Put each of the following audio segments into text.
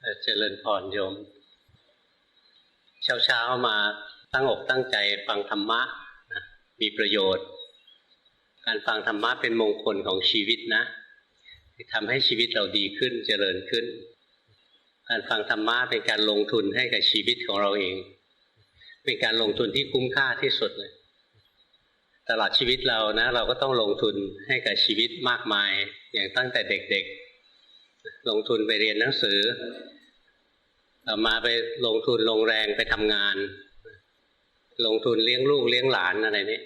เอ่อเจริญพรโยม เช้าเช้าๆมาตั้งอกตั้งใจฟังธรรมะนะมีประโยชน์ การฟังธรรมะเป็นมงคลของชีวิตนะทำให้ชีวิตเราดีขึ้นเจริญขึ้น การฟังธรรมะเป็นการลงทุนให้กับชีวิตของเราเอง เป็นการลงทุนที่คุ้มค่าที่สุดเลยตลอดชีวิตเรานะ เราก็ต้องลงทุนให้กับชีวิตมากมายอย่างตั้งแต่เด็กๆ ลงทุนไปเรียนหนังสือต่อมาไปลงทุนลงแรงไปทำงาน ลงทุนเลี้ยงลูกเลี้ยงหลานอะไรนี้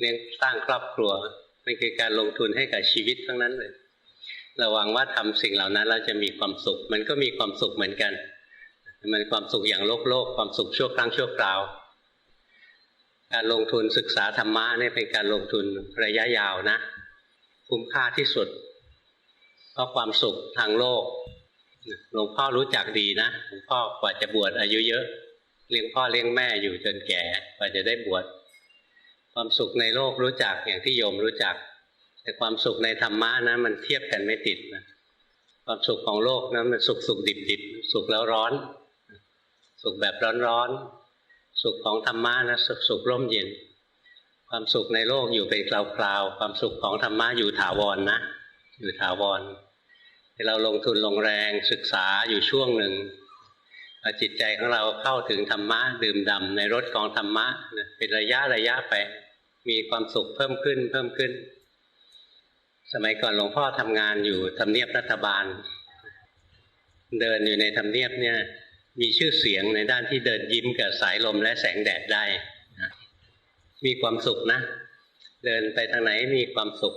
เลี้ยงสร้างครอบครัวมันคือการลงทุนให้กับชีวิตทั้งนั้นเลยระวังว่าทำสิ่งเหล่านั้นเราจะมีความสุข มันก็มีความสุขเหมือนกัน มันความสุขอย่างโลกโลกความสุขชั่วครั้งชั่วคราว การลงทุนศึกษาธรรมะเนี่ยเป็นการลงทุนระยะยาวนะ คุ้มค่าที่สุด เพราะความสุขทางโลกหลวงพ่อรู้จักดีนะหลวงพ่อกว่าจะบวชอายุเยอะเลี้ยงพ่อเลี้ยงแม่อยู่จนแก่กว่าจะได้บวชความสุขในโลกรู้จักอย่างที่โยมรู้จัก แต่ความสุขในธรรมะนะมันเทียบกันไม่ติดนะความสุขของโลกนะมันสุขสุขดิบดิบสุขแล้วร้อน สุขแบบร้อนร้อนสุขของธรรมะนะสุขสุขร่มเย็น ความสุขในโลกอยู่เป็นคราวๆความสุขของธรรมะอยู่ถาวรนนะอยู่ถาวร เราลงทุนลงแรงศึกษาอยู่ช่วงหนึ่งจิตใจของเราเข้าถึงธรรมะดื่มด่าในรถของธรรมะเป็นระยะระยะไป มีความสุขเพิ่มขึ้นเพิ่มขึ้น สมัยก่อนหลวงพ่อทำงานอยู่ทำเนียบรัฐบาล เดินอยู่ในทำเนียบเนี่ย มีชื่อเสียงในด้านที่เดินยิ้มกับสายลมและแสงแดดได้มีความสุขนะ เดินไปทางไหนมีความสุข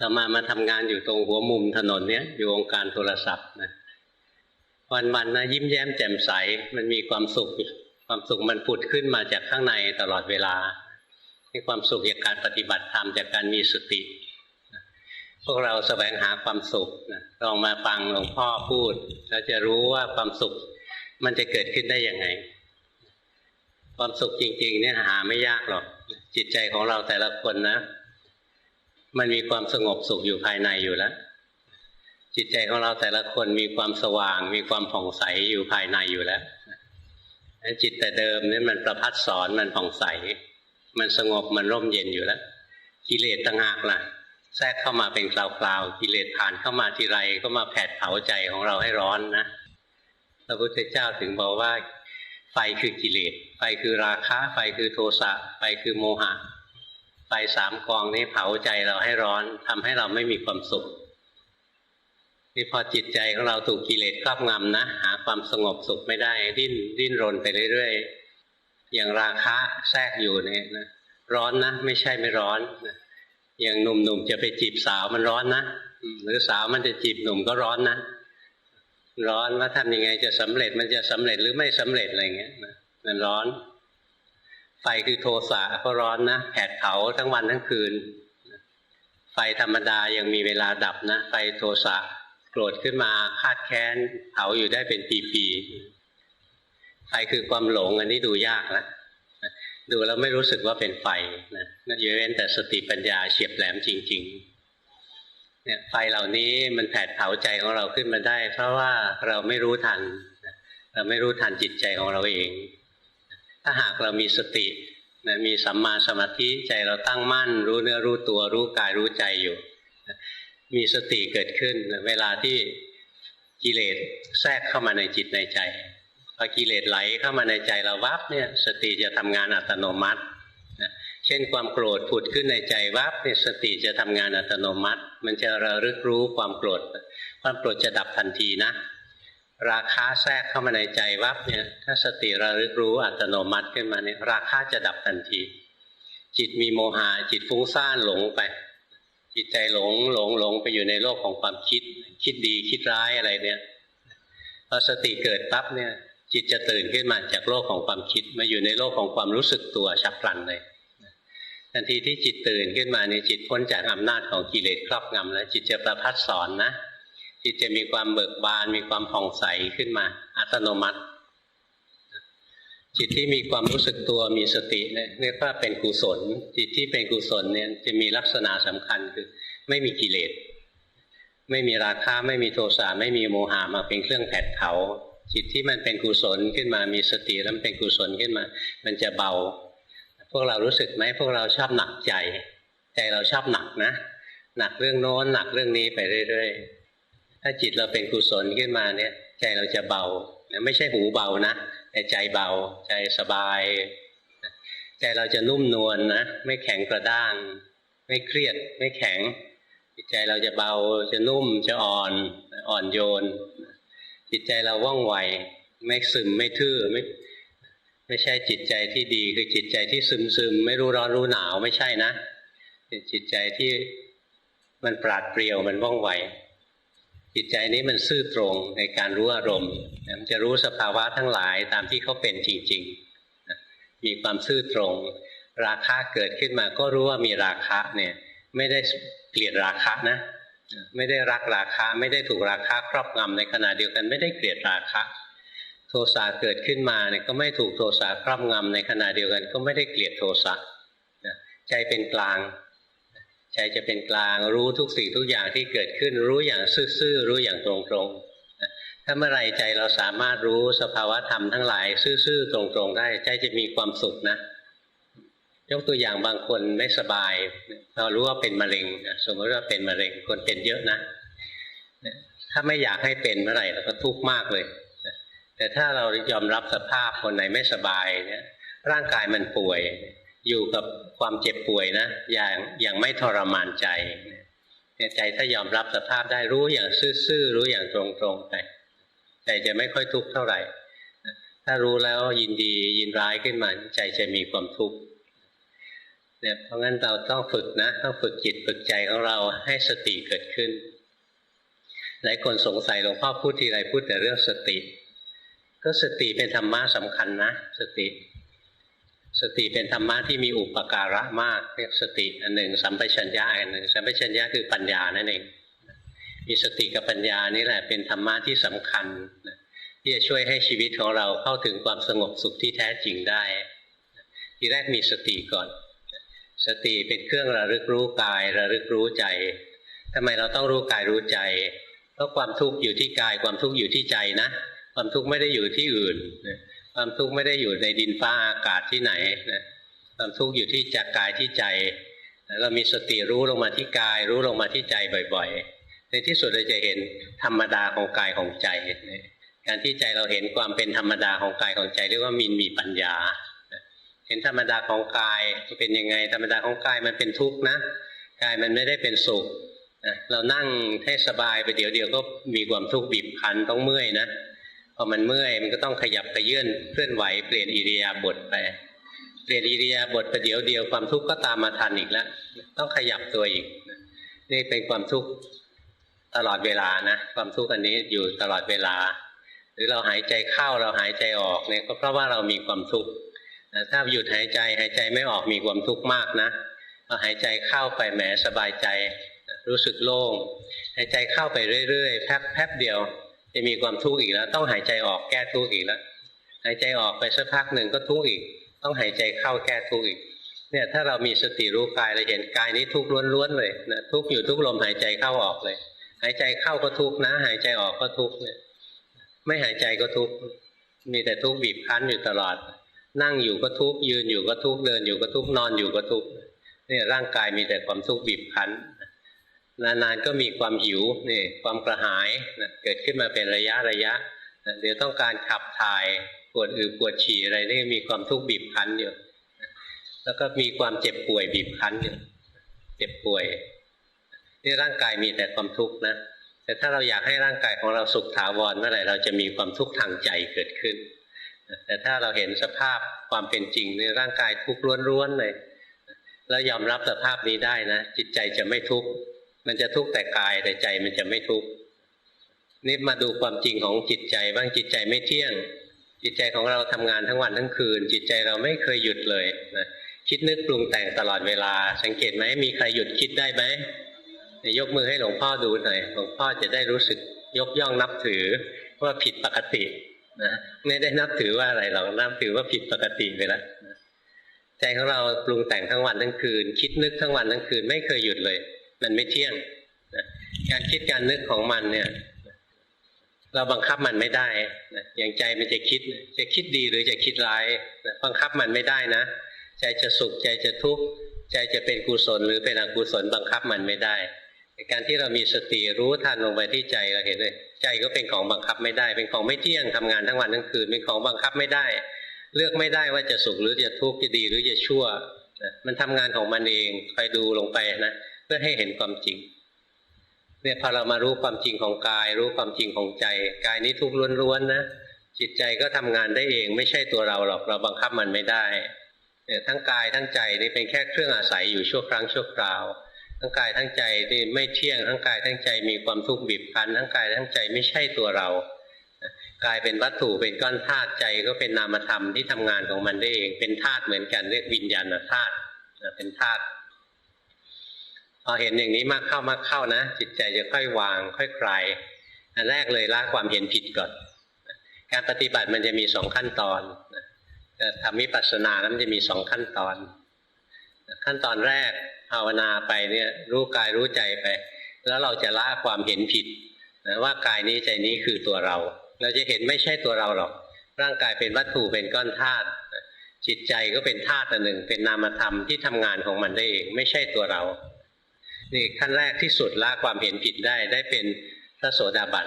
ต่อมามาทำงานอยู่ตรงหัวมุมถนนเนี้ยอยู่องค์การโทรศัพท์นะวันๆนนะยิ้มแย้มแจ่มใสมันมีความสุข ความสุขมันผุดขึ้นมาจากข้างในตลอดเวลามีความสุขจากการปฏิบัติธรรมจากการมีสติ พวกเราแสวงหาความสุขนะลองมาฟังหลวงพ่อพูด แล้วจะรู้ว่าความสุขมันจะเกิดขึ้นได้ยังไง ความสุขจริง ๆ เนี่ยหาไม่ยากหรอก จิตใจของเราแต่ละคนนะ มันมีความสงบสุขอยู่ภายในอยู่แล้ว จิตใจของเราแต่ละคนมีความสว่าง มีความผ่องใสอยู่ภายในอยู่แล้วจิตแต่เดิมนี่มันประพัดสอนมันผ่องใส มันสงบมันร่มเย็นอยู่แล้ว กิเลสต่างหากล่ะ แทรกเข้ามาเป็นคราวๆกิเลสผ่านเข้ามาทีไรก็มาแผดเผาใจของเราให้ร้อนนะพระพุทธเจ้าถึงบอกว่า ไฟคือกิเลสไฟคือราคะ ไฟคือโทสะไฟคือโมหะ ไฟสามกองนี้เผาใจเราให้ร้อนทำให้เราไม่มีความสุขนี่พอจิตใจของเราถูกกิเลสครอบงำนะหาความสงบสุขไม่ได้ ดิ้นดิ้นรนไปเรื่อยๆอย่างราคะแทรกอยู่เนี่ยนะร้อนนะไม่ใช่ไม่ร้อนนะอย่างหนุ่มๆจะไปจีบสาวมันร้อนนะหรือสาวมันจะจีบหนุ่มก็ร้อนนะร้อนว่าทำยังไงจะสำเร็จมันจะสำเร็จหรือไม่สำเร็จอะไรเงี้ยมันร้อน ไฟคือโทสะก็ร้อนนะแผดเผาทั้งวันทั้งคืน ไฟธรรมดายังมีเวลาดับนะ ไฟโทสะโกรธขึ้นมาคาดแค้นเผาอยู่ได้เป็นปีๆไฟคือความหลงอันนี้ดูยากนะดูแล้วไม่รู้สึกว่าเป็นไฟนะนั่นอยู่เว้นแต่สติปัญญาเฉียบแหลมจริง ๆ เนี่ยไฟเหล่านี้มันแผดเผาใจของเราขึ้นมาได้ เพราะว่าเราไม่รู้ทัน เราไม่รู้ทันจิตใจของเราเอง ถ้าหากเรามีสตินะมีสัมมาสมาธิใจเราตั้งมั่น รู้เนื้อรู้ตัวรู้กายรู้ใจอยู่มีสติเกิดขึ้นเวลาที่กิเลสแทรกเข้ามาในจิตในใจพอกิเลสไหลเข้ามาในใจเราวับเนี่ยสติจะทำงานอัตโนมัติเช่นความโกรธผุดขึ้นในใจวับเนี่ยสติจะทำงานอัตโนมัติ มันจะระลึกรู้ความโกรธ ความโกรธจะดับทันทีนะ ราคาแทรกเข้ามาในใจวับเนี่ยถ้าสติระลึกรู้อัตโนมัติขึ้นมาเนี่ยราคาจะดับทันที จิตมีโมหะจิตฟุ้งซ่านหลงไป จิตใจหลงหลงหลงไปอยู่ในโลกของความคิด คิดดีคิดร้ายอะไรเนี่ยพอสติเกิดปั๊บเนี่ย จิตจะตื่นขึ้นมาจากโลกของความคิดมาอยู่ในโลกของความรู้สึกตัวฉับพลันเลยทันทีที่จิตตื่นขึ้นมาเนี่ยจิตพ้นจากอำนาจของกิเลสครอบงำแล้วจิตจะประพัดสอนนะ จิตจะมีความเบิกบาน มีความผ่องใสขึ้นมา อัตโนมัติ จิตที่มีความรู้สึกตัวมีสติเนี่ยเรียกว่าเป็นกุศล จิตที่เป็นกุศลเนี่ยจะมีลักษณะสำคัญคือ ไม่มีกิเลส ไม่มีราคะไม่มีโทสะไม่มีโมหะมาเป็นเครื่องแผดเผาจิตที่มันเป็นกุศลขึ้นมามีสติแล้วเป็นกุศลขึ้นมา มันจะเบา พวกเรารู้สึกไหมพวกเราชอบหนักใจ ใจเราชอบหนักนะ หนักเรื่องโน้นหนักเรื่องนี้ไปเรื่อยๆ ถ้าจิตเราเป็นกุศลขึ้นมาเนี่ย ใจเราจะเบาไม่ใช่หูเบานะแต่ใจเบาใจสบาย ใจเราจะนุ่มนวลนนะไม่แข็งกระด้าง ไม่เครียด ไม่แข็งจิตใจเราจะเบาจะนุ่มจะอ่อนอ่อนโยน จิตใจเราว่องไว ไม่ซึมไม่ทื่อไม่ไม่ใช่จิตใจที่ดีคือจิตใจที่ซึมซึมไม่รู้ร้อนรู้หนาวไม่ใช่นะเป็นจิตใจที่มันปราดเปรียวมันว่องไว จิตใจนี้มันซื่อตรงในการรู้อารมณ์มันจะรู้สภาวะทั้งหลายตามที่เขาเป็นจริงๆ มีความซื่อตรง ราคะเกิดขึ้นมาก็รู้ว่ามีราคะเนี่ยไม่ได้เกลียดราคะนะ ไม่ได้รักราคะ ไม่ได้ถูกราคะครอบงำในขณะเดียวกันไม่ได้เกลียดราคะ โทสะเกิดขึ้นมาเนี่ยก็ไม่ถูกโทสะครอบงำในขณะเดียวกัน ก็ไม่ได้เกลียดโทสะใจเป็นกลาง ใจจะเป็นกลางรู้ทุกสิ่งทุกอย่างที่เกิดขึ้น รู้อย่างซื่อๆรู้อย่างตรงๆถ้าเมื่อไรใจเราสามารถรู้สภาวะธรรมทั้งหลาย ซื่อๆตรงๆ ได้ใจจะมีความสุขนะ ยกตัวอย่างบางคนไม่สบาย เรารู้ว่าเป็นมะเร็งสมมติว่าเป็นมะเร็งคนเป็นเยอะนะถ้าไม่อยากให้เป็นเมื่อไหร่เราก็ทุกข์มากเลยแต่ถ้าเรายอมรับสภาพคนไหนไม่สบายเนี่ยร่างกายมันป่วย อยู่กับความเจ็บป่วยนะอย่างอย่างไม่ทรมานใจใจถ้ายอมรับสภาพได้รู้อย่างซื่อๆรู้อย่างตรงๆไปใจจะไม่ค่อยทุกข์เท่าไหร่ ถ้ารู้แล้วยินดียินร้ายขึ้นมา ใจจะมีความทุกข์เนี่ยเพราะงั้นเราต้องฝึกนะต้องฝึกจิตฝึกใจของเราให้สติเกิดขึ้น หลายคนสงสัยหลวงพ่อพูดทีไรพูดแต่เรื่องสติ ก็สติเป็นธรรมะสำคัญนะ สติ สติเป็นธรรมะที่มีอุปการะมากเรียกสติอันหนึ่งสัมปชัญญะอันหนึ่งสัมปชัญญะคือปัญญานั่นเองมีสติกับปัญญานี่แหละเป็นธรรมะที่สำคัญที่จะช่วยให้ชีวิตของเราเข้าถึงความสงบสุขที่แท้จริงได้ทีแรกมีสติก่อน สติเป็นเครื่องระลึกรู้กาย ระลึกรู้ใจทำไมเราต้องรู้กายรู้ใจเพราะความทุกข์อยู่ที่กายความทุกข์อยู่ที่ใจนะ ความทุกข์ไม่ได้อยู่ที่อื่น ความทุกข์ไม่ได้อยู่ในดินฟ้าอากาศที่ไหนนะความทุกข์อยู่ที่จากกายที่ใจ เรามีสติรู้ลงมาที่กาย รู้ลงมาที่ใจบ่อย ๆ ในที่สุดเราจะเห็นธรรมดาของกายของใจ การที่ใจเราเห็นความเป็นธรรมดาของกายของใจเรียกว่ามินมีปัญญา เห็นธรรมดาของกายเป็นยังไง ธรรมดาของกายมันเป็นทุกข์นะกายมันไม่ได้เป็นสุขเรานั่งให้สบายไปเดี๋ยวเดียวก็มีความทุกข์บีบคั้นต้องเมื่อยนะ อมันเมื่อยมันก็ต้องขยับขยื่นเคลื่อนไหวเปลี่ยนอิริยาบถไปเปลี่ยนอิริยาบถประเดี๋ยวเดียวความทุกข์ก็ตามมาทันอีกแล้วต้องขยับตัวอีก นี่เป็นความทุกข์ตลอดเวลานะความทุกข์อันนี้อยู่ตลอดเวลา หรือเราหายใจเข้าเราหายใจออกเนี่ยก็เพราะว่าเรามีความทุกข์ถ้าหยุดหายใจหายใจไม่ออกมีความทุกข์มากนะพอหายใจเข้าไปแหมสบายใจ รู้สึกโล่งหายใจเข้าไปเรื่อยๆแป๊บแป๊บเดียว จะมีความทุกข์อีกแล้ว ต้องหายใจออกแก้ทุกข์อีกแล้วหายใจออกไปสักพักหนึ่งก็ทุกข์อีก ต้องหายใจเข้าแก้ทุกข์อีก เนี่ยถ้าเรามีสติรู้กายเราเห็นกายนี้ทุกข์ล้วนๆเลยนะทุกข์อยู่ทุกลมหายใจเข้าออกเลย หายใจเข้าก็ทุกข์นะ หายใจออกก็ทุกข์เนี่ย ไม่หายใจก็ทุกข์มีแต่ทุกข์บีบคั้นอยู่ตลอด นั่งอยู่ก็ทุกข์ยืนอยู่ก็ทุกข์เดินอยู่ก็ทุกข์นอนอยู่ก็ทุกข์เนี่ยร่างกายมีแต่ความทุกข์บีบคั้น นานๆก็มีความหิวนี่ความกระหายนะเกิดขึ้นมาเป็นระยะระยะนะเดี๋ยวต้องการขับถ่ายปวดอือปวดฉี่อะไรนี่มีความทุกข์บีบคั้นอยู่แล้วก็มีความเจ็บป่วยบีบคั้นอยู่เจ็บป่วยนี่ร่างกายมีแต่ความทุกข์นะแต่ถ้าเราอยากให้ร่างกายของเราสุขถาวรเมื่อไหร่เราจะมีความทุกข์ทางใจเกิดขึ้น แต่ถ้าเราเห็นสภาพความเป็นจริงในร่างกายทุกข์ล้วนๆเลยแล้วยอมรับสภาพนี้ได้นะจิตใจจะไม่ทุกข์ มันจะทุกข์แต่กายแต่ใจมันจะไม่ทุกข์นี่มาดูความจริงของจิตใจบ้างจิตใจไม่เที่ยง จิตใจของเราทำงานทั้งวันทั้งคืน จิตใจเราไม่เคยหยุดเลยนะคิดนึกปรุงแต่งตลอดเวลา สังเกตไหมมีใครหยุดคิดได้ไหมยกมือให้หลวงพ่อดูหน่อยหลวงพ่อจะได้รู้สึกยกย่องนับถือว่าผิดปกตินะไม่ได้นับถือว่าอะไรหรอกนับถือว่าผิดปกติไปแล้วใจของเราปรุงแต่งทั้งวันทั้งคืน คิดนึกทั้งวันทั้งคืน ไม่เคยหยุดเลย มันไม่เที่ยงนะการคิดการนึกของมันเนี่ย เราบังคับมันไม่ได้นะอย่างใจมันจะคิด จะคิดดีหรือจะคิดร้ายนะบังคับมันไม่ได้นะ ใจจะสุขใจจะทุกข์ใจจะเป็นกุศลหรือเป็นอกุศลบังคับมันไม่ได้การที่เรามีสติรู้ทันลงไปที่ใจเราเห็นเลยใจก็เป็นของบังคับไม่ได้ เป็นของไม่เที่ยงทำงานทั้งวันทั้งคืนเป็นของบังคับไม่ได้ เลือกไม่ได้ว่าจะสุขหรือจะทุกข์จะดีหรือจะชั่วมันทำงานของมันเองคอยดูลงไปนะ พื่อให้เห็นความจริงเนี่ยพอเรามารู้ความจริงของกาย รู้ความจริงของใจ กายนี้ทุกข์ล้วนๆนะจิตใจก็ทำงานได้เอง ไม่ใช่ตัวเราหรอกเราบังคับมันไม่ได้เนี่ยทั้งกายทั้งใจนี่เป็นแค่เครื่องอาศัยอยู่ชั่วครั้งชั่วคราว ทั้งกายทั้งใจนี่ไม่เที่ยงทั้งกายทั้งใจมีความทุกข์บีบคั้นทั้งกายทั้งใจไม่ใช่ตัวเรากายเป็นวัตถุเป็นก้อนธาตุใจก็เป็นนามธรรมที่ทำงานของมันได้เองเป็นธาตุเหมือนกันเรียกวิญญาณธาตุเป็นธาตุ พอเห็นอย่างนี้มากเข้ามากเข้านะ จิตใจจะค่อยวาง ค่อยคลายอันแรกเลยละความเห็นผิดก่อน การปฏิบัติมันจะมีสองขั้นตอนทำวิปัสสนานั้นจะมีสองขั้นตอน ขั้นตอนแรกภาวนาไปเนี่ยรู้กายรู้ใจไป แล้วเราจะละความเห็นผิดนะว่ากายนี้ใจนี้คือตัวเรา เราจะเห็นไม่ใช่ตัวเราหรอก ร่างกายเป็นวัตถุเป็นก้อนธาตุจิตใจก็เป็นธาตุหนึ่ง เป็นนามธรรมที่ทำงานของมันได้เอง ไม่ใช่ตัวเรา นี่ขั้นแรกที่สุดละความเห็นผิดได้ได้เป็นพระโสดาบัน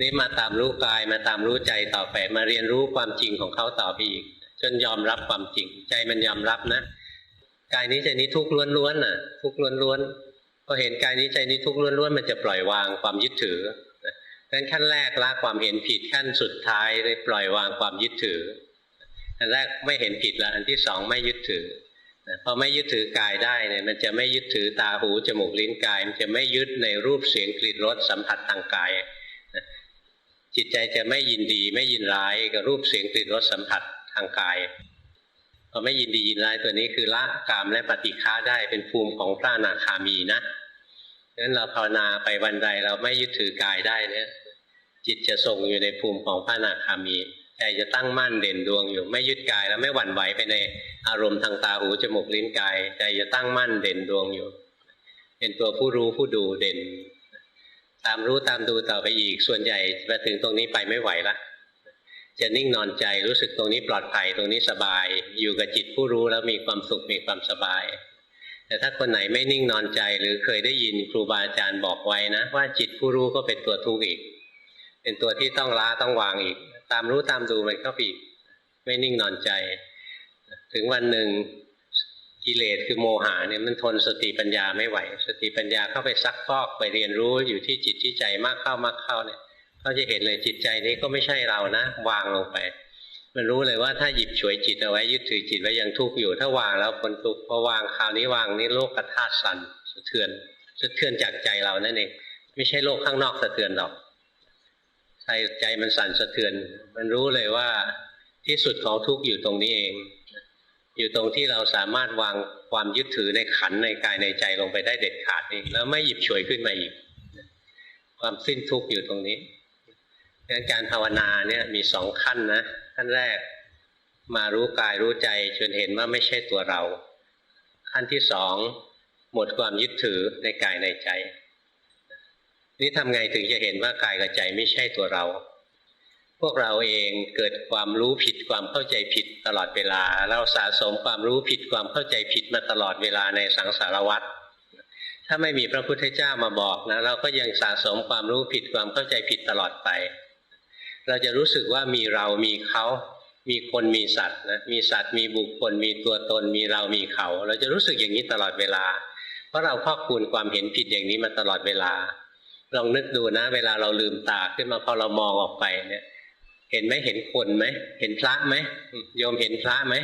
นี่มาตามรู้กายมาตามรู้ใจต่อไป มาเรียนรู้ความจริงของเขาต่อไปอีก จนยอมรับความจริง ใจมันยอมรับนะกายนี้ใจนี้ทุกข์ล้วนๆน่ะ ทุกข์ล้วนๆพอเห็นกายนี้ใจนี้ทุกข์ล้วนๆมันจะปล่อยวางความยึดถือดังนั้นขั้นแรกละความเห็นผิดขั้นสุดท้ายเลยปล่อยวางความยึดถืออันแรกไม่เห็นผิดละอันที่สองไม่ยึดถือ พอไม่ยึดถือกายได้เนี่ยมันจะไม่ยึดถือตาหูจมูกลิ้นกาย มันจะไม่ยึดในรูปเสียงกลิ่นรสสัมผัสทางกาย จิตใจจะไม่ยินดีไม่ยินร้ายกับรูปเสียงกลิ่นรสสัมผัสทางกายพอไม่ยินดียินร้ายตัวนี้คือละกามและปฏิฆาได้เป็นภูมิของพระนาคามีนะงั้นเราภาวนาไปวันใดเราไม่ยึดถือกายได้เนี่ยจิตจะทรงอยู่ในภูมิของพระนาคามี ใจจะตั้งมั่นเด่นดวงอยู่ ไม่ยึดกายแล้วไม่หวั่นไหวไปในอารมณ์ทางตาหูจมูกลิ้นกาย ใจจะตั้งมั่นเด่นดวงอยู่ เป็นตัวผู้รู้ผู้ดูเด่น ตามรู้ตามดูต่อไปอีก ส่วนใหญ่มาถึงตรงนี้ไปไม่ไหวละจะนิ่งนอนใจรู้สึกตรงนี้ปลอดภัยตรงนี้สบาย อยู่กับจิตผู้รู้แล้วมีความสุขมีความสบาย แต่ถ้าคนไหนไม่นิ่งนอนใจหรือเคยได้ยินครูบาอาจารย์บอกไว้นะ ว่าจิตผู้รู้ก็เป็นตัวทุกข์อีก เป็นตัวที่ต้องล้าต้องวางอีก ตามรู้ตามดูมันก็อีกไม่นิ่งนอนใจ ถึงวันหนึ่งกิเลสคือโมหะเนี่ยมันทนสติปัญญาไม่ไหว สติปัญญาเข้าไปซักฟอกไปเรียนรู้อยู่ที่จิตที่ใจมากเข้ามากเข้าเนี่ยเขาจะเห็นเลยจิตใจนี้ก็ไม่ใช่เรานะ วางลงไป มันรู้เลยว่าถ้าหยิบฉวยจิตเอาไว้ยึดถือจิตไว้ยังทุกข์อยู่ ถ้าวางแล้วคนทุกข์พอวางคราวนี้วางนี้โลกกระธาสั่นสะเทือนสะเทือนจากใจเรานั่นเองไม่ใช่โลกข้างนอกสะเทือนหรอก ใจใจมันสั่นสะเทือน มันรู้เลยว่าที่สุดของทุกข์อยู่ตรงนี้เอง อยู่ตรงที่เราสามารถวางความยึดถือในขันในกายในใจลงไปได้เด็ดขาดเองแล้วไม่หยิบฉวยขึ้นมาอีก ความสิ้นทุกข์อยู่ตรงนี้งั้นการภาวนาเนี่ยมีสองขั้นนะขั้นแรกมารู้กายรู้ใจจนเห็นว่าไม่ใช่ตัวเรา ขั้นที่สองหมดความยึดถือในกายในใจ นี่ทำไงถึงจะเห็นว่ากายกับใจไม่ใช่ตัวเรา พวกเราเองเกิดความรู้ผิดความเข้าใจผิดตลอดเวลา เราสะสมความรู้ผิดความเข้าใจผิดมาตลอดเวลาในสังสารวัฏถ้าไม่มีพระพุทธเจ้ามาบอกนะเราก็ยังสะสมความรู้ผิดความเข้าใจผิดตลอดไป เราจะรู้สึกว่ามีเรามีเขามีคนมีสัตว์นะมีสัตว์มีบุคคล มีตัวตน มีเรามีเขา เราจะรู้สึกอย่างนี้ตลอดเวลา เพราะเราพอกคูณความเห็นผิดอย่างนี้มาตลอดเวลา ลองนึกดูนะ เวลาเราลืมตาขึ้นมาพอเรามองออกไปเนี่ย เห็นไหมเห็นคนไหมเห็นพระไหมโยมเห็นพระไหม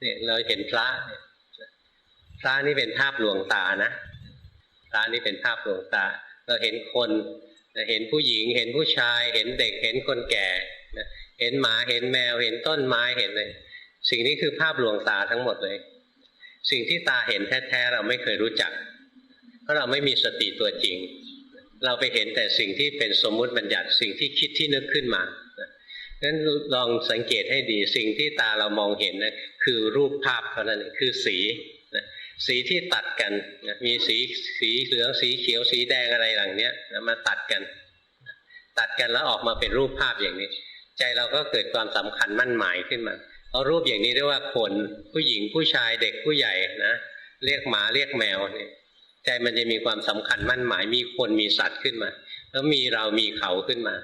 เนี่ยเราเห็นพระพระนี่เป็นภาพลวงตานะพระนี่เป็นภาพลวงตา เราเห็นคนเห็นผู้หญิง เห็นผู้ชาย เห็นเด็กเห็นคนแก่เห็นหมาเห็นแมว เห็นต้นไม้เห็นเลยสิ่งนี้คือภาพลวงตาทั้งหมดเลย สิ่งที่ตาเห็นแท้ๆเราไม่เคยรู้จัก เพราะเราไม่มีสติตัวจริง เราไปเห็นแต่สิ่งที่เป็นสมมุติบัญญัติสิ่งที่คิดที่นึกขึ้นมานั้นลองสังเกตให้ดีสิ่งที่ตาเรามองเห็นนะคือรูปภาพเท่านั้นคือสีสีที่ตัดกันนะมีสีสีเหลืองสีเขียวสีแดงอะไรหลังเนี้ยนะมาตัดกัน ตัดกันแล้วออกมาเป็นรูปภาพอย่างนี้ ใจเราก็เกิดความสำคัญมั่นหมายขึ้นมาเอารูปอย่างนี้เรียกว่าคนผู้หญิงผู้ชายเด็กผู้ใหญ่นะเรียกหมาเรียกแมวเนี่ย ใจมันจะมีความสำคัญมั่นหมายมีคนมีสัตว์ขึ้นมา แล้วมีเรามีเขาขึ้นมา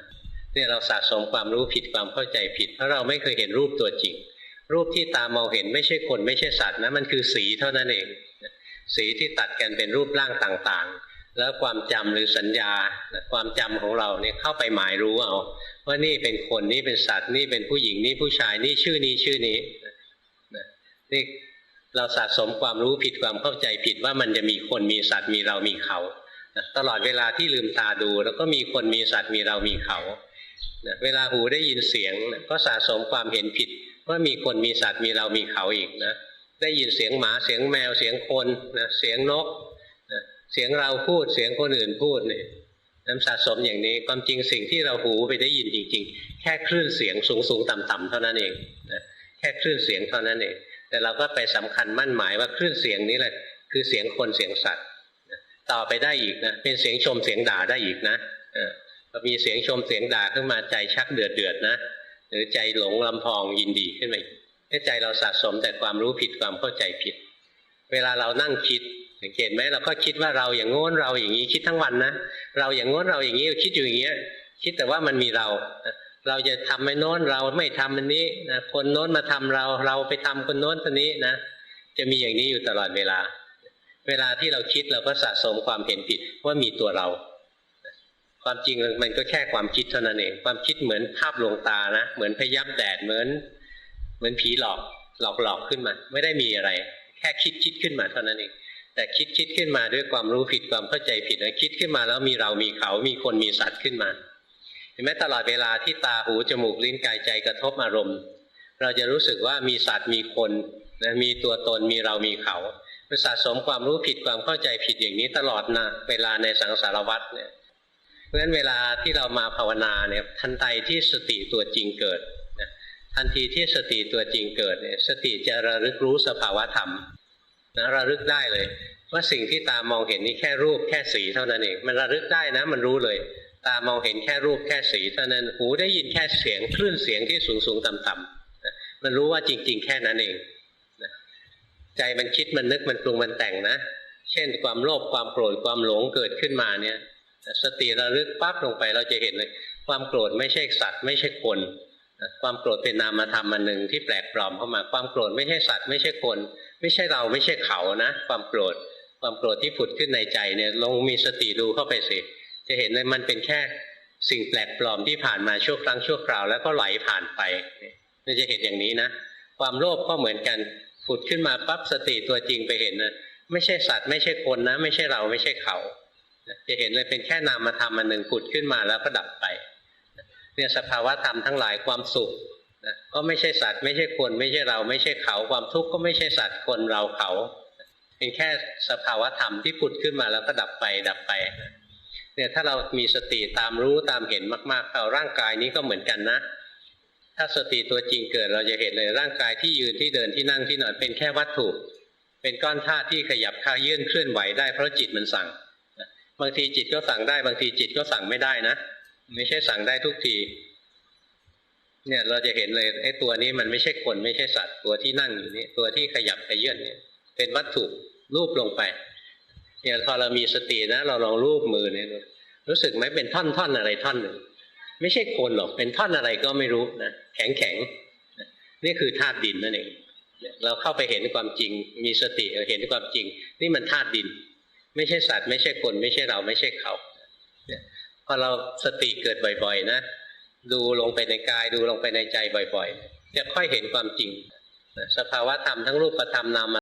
เนี่ยเราสะสมความรู้ผิดความเข้าใจผิด เพราะเราไม่เคยเห็นรูปตัวจริง รูปที่ตามองเห็นไม่ใช่คนไม่ใช่สัตว์นะมันคือสีเท่านั้นเอง สีที่ตัดกันเป็นรูปร่างต่างๆ แล้วความจำหรือสัญญาความจำของเราเนี่ยเข้าไปหมายรู้เอาว่านี่เป็นคนนี่เป็นสัตว์นี่เป็นผู้หญิงนี่ผู้ชายนี่ชื่อนี้ชื่อนี้นี่ เราสะสมความรู้ผิดความเข้าใจผิดว่ามันจะมีคนมีสัตว์มีเรามีเขาตลอดเวลาที่ลืมตาดู แล้วก็มีคนมีสัตว์มีเรามีเขาเวลาหูได้ยินเสียงก็สะสมความเห็นผิดว่ามีคนมีสัตว์มีเรามีเขาอีกนะได้ยินเสียงหมาเสียงแมวเสียงคนนะเสียงนกนะเสียงเราพูดเสียงคนอื่นพูดเนี่ยน้ำสะสมอย่างนี้ความจริงสิ่งที่เราหูไปได้ยินจริง ๆ แค่คลื่นเสียงสูงสูงต่ำต่ำเท่านั้นเองนะแค่คลื่นเสียงเท่านั้นเอง แต่เราก็ไปสำคัญมั่นหมายว่าคลื่นเสียงนี้แหละ คือเสียงคนเสียงสัตว์ ต่อไปได้อีกนะเป็นเสียงชมเสียงด่าได้อีกนะพอมีเสียงชมเสียงด่าขึ้นมาใจชักเดือดเดือดนะ หรือใจหลงลำพองยินดีขึ้นมาให้ใจเราสะสมแต่ความรู้ผิดความเข้าใจผิด เวลาเรานั่งคิดสังเกตไหมเราก็คิดว่าเราอย่างโน้นเราอย่างนี้คิดทั้งวันนะเราอย่างโน้นเราอย่างนี้คิดอยู่อย่างเงี้ยคิดแต่ว่ามันมีเรา เราจะทำไม่โน้นเราไม่ทำอันนี้นะคนโน้นมาทำเราเราไปทำคนโน้นคนนี้นะจะมีอย่างนี้อยู่ตลอดเวลา เวลาที่เราคิดเราก็สะสมความเห็นผิดว่ามีตัวเรา ความจริงมันก็แค่ความคิดเท่านั้นเอง ความคิดเหมือนภาพลวงตานะเหมือนพยับแดดเหมือน เหมือนผีหลอกหลอกหลอกขึ้นมา ไม่ได้มีอะไร แค่คิดคิดขึ้นมาเท่านั้นเองแต่คิดคิดขึ้นมาด้วยความรู้ผิดความเข้าใจผิดนะคิดขึ้นมาแล้วมีเรามีเขา มีคนมีสัตว์ขึ้นมา ห็นไหมตลอดเวลาที่ตาหูจมูกลิ้นกายใจกระทบอารมณ์ เราจะรู้สึกว่ามีสัตว์มีคนนะมีตัวตนมีเรามีเขามันสะสมความรู้ผิดความเข้าใจผิดอย่างนี้ตลอดนะเวลาในสังสารวัฏเนี่ยเพราะฉะนั้นเวลาที่เรามาภาวนาเนี่ยทันใดที่สติตัวจริงเกิดนะทันทีที่สติตัวจริงเกิดเนี่ยสติจะระลึกรู้สภาวะธรรมนะระลึกได้เลย ว่าสิ่งที่ตามองเห็นนี่แค่รูปแค่สีเท่านั้นเองมันระลึกได้นะ มันรู้เลย ตามองเห็นแค่รูปแค่สีเท่านั้นหูได้ยินแค่เสียงคลื่นเสียงที่สูงสูงต่ำต่ำมันรู้ว่าจริง ๆ แค่นั้นเองใจมันคิดมันนึกมันปรุงมันแต่งนะ เช่นความโลภความโกรธความหลงเกิดขึ้นมาเนี่ย สติระลึกปั๊บลงไปเราจะเห็นเลย ความโกรธไม่ใช่สัตว์ไม่ใช่คนความโกรธเป็นนามธรรมอันหนึ่งที่แปลกปลอมเข้ามา ความโกรธไม่ใช่สัตว์ไม่ใช่คน ไม่ใช่เราไม่ใช่เขานะ ความโกรธ ความโกรธที่ผุดขึ้นในใจเนี่ยลงมีสติดูเข้าไปสิ จะเห็นเลยมันเป็นแค่สิ่งแปลกปลอมที่ผ่านมาชั่วครั้งชั่วคราวแล้วก็ไหลผ่านไปนี่จะเห็นอย่างนี้นะ ความโลภก็เหมือนกันผุดขึ้นมาปั๊บสติตัวจริงไปเห็นนะไม่ใช่สัตว์ไม่ใช่คนนะ ไม่ใช่เราไม่ใช่เขา จะเห็นเลยเป็นแค่นามธรรมอันหนึ่งผุดขึ้นมาแล้วก็ดับไปเนี่ยสภาวะธรรมทั้งหลายความสุขก็ไม่ใช่สัตว์ไม่ใช่คนไม่ใช่เราไม่ใช่เขา ความทุกข์ก็ไม่ใช่สัตว์คนเราเขา เป็นแค่สภาวะธรรมที่ผุดขึ้นมาแล้วก็ดับไปดับไป เนี่ยถ้าเรามีสติตามรู้ตามเห็นมากๆเอาร่างกายนี้ก็เหมือนกันนะ ถ้าสติตัวจริงเกิดเราจะเห็นเลยร่างกายที่ยืนที่เดินที่นั่งที่นอนเป็นแค่วัตถุ เป็นก้อนธาตุที่ขยับคายื่นเคลื่อนไหวได้เพราะจิตมันสั่งบางทีจิตก็สั่งได้บางทีจิตก็สั่งไม่ได้นะ ไม่ใช่สั่งได้ทุกที เนี่ยเราจะเห็นเลยไอ้ตัวนี้มันไม่ใช่คนไม่ใช่สัตว์ตัวที่นั่งอยู่นี่ตัวที่ขยับขยื่นเนี่ยเป็นวัตถุรูปลงไป เนี่ยพอเรามีสตินะ เราลองรูปมือเนี่ยรู้สึกไหมเป็นท่อนท่อนอะไรท่อนหนึ่งไม่ใช่คนหรอกเป็นท่อนอะไรก็ไม่รู้นะแข็งแข็งนี่คือธาตุดินนั่นเองเราเข้าไปเห็นความจริง มีสติเห็นความจริง นี่มันธาตุดิน ไม่ใช่สัตว์ ไม่ใช่คน ไม่ใช่เราไม่ใช่เขาพอเราสติเกิดบ่อยๆ นะ ดูลงไปในกาย ดูลงไปในใจบ่อยๆ จะค่อยเห็นความจริง สภาวะธรรมทั้งรูปธรรมนาม